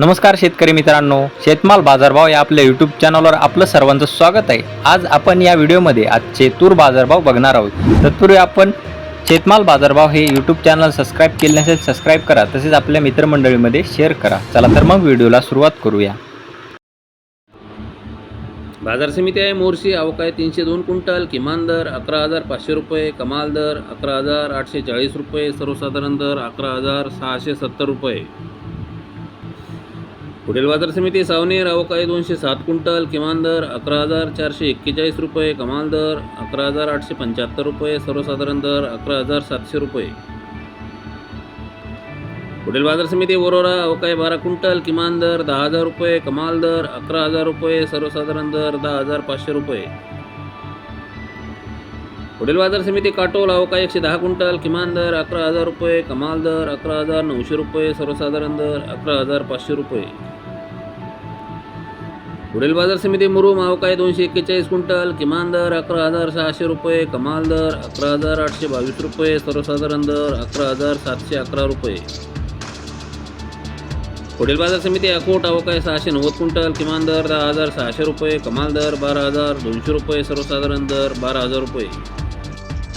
नमस्कार शेतकरी मित्रांनो शेतमाल बाजारभाव या आपल्या यूट्यूब चॅनलवर आपलं सर्वांचं स्वागत आहे. आज आपण या व्हिडिओमध्ये आजचे तूर बाजारभाव बघणार आहोत. तत्पूर्वी आपण शेतमाल बाजारभाव हे यूट्यूब चॅनल सबस्क्राईब केले नसेल सबस्क्राईब करा. तसेच आपल्या मित्रमंडळीमध्ये शेअर करा. चला तर मग व्हिडिओला सुरुवात करूया. बाजार समिती आहे मोर्शी अवकाय तीनशे दोन क्विंटल किमान दर अकरा हजार पाचशे रुपये कमाल दर अकरा हजार आठशे चाळीस रुपये सर्वसाधारण दर अकरा हजार सहाशे सत्तर रुपये. पुढील बाजार समिती सावनेर अवकाय दोनशे सात क्विंटल किमान दर अकरा हजार चारशे एक्केचाळीस रुपये कमाल दर अकरा हजार आठशे पंच्याहत्तर रुपये सर्वसाधारण दर अकरा हजार सातशे रुपये. पुढील बाजार समिती वरोरा अवकाय बारा क्विंटल किमान दर दहा हजार रुपये कमाल दर अकरा हजार रुपये सर्वसाधारण दर दहा हजार पाचशे रुपये. पुढील बाजार समिती काटोल अवकाय एकशे दहा क्विंटल किमान दर अकरा हजार रुपये कमाल दर अकरा हजार नऊशे रुपये सर्वसाधारण दर अकरा हजार पाचशे रुपये. पुढील बाजार समिती मुरुम आहे दोनशे एक्केचाळीस क्विंटल किमान दर अकरा हजार सहाशे रुपये कमाल दर अकरा हजार आठशे बावीस रुपये सर्वसाधारण दर अकरा हजार सातशे अकरा रुपये. पुढील बाजार समिती अकोट अवकाय सहाशे नव्वद क्विंटल किमान दर दहा हजार सहाशे रुपये कमाल दर बारा हजार दोनशे रुपये सर्वसाधारण दर बारा हजार रुपये.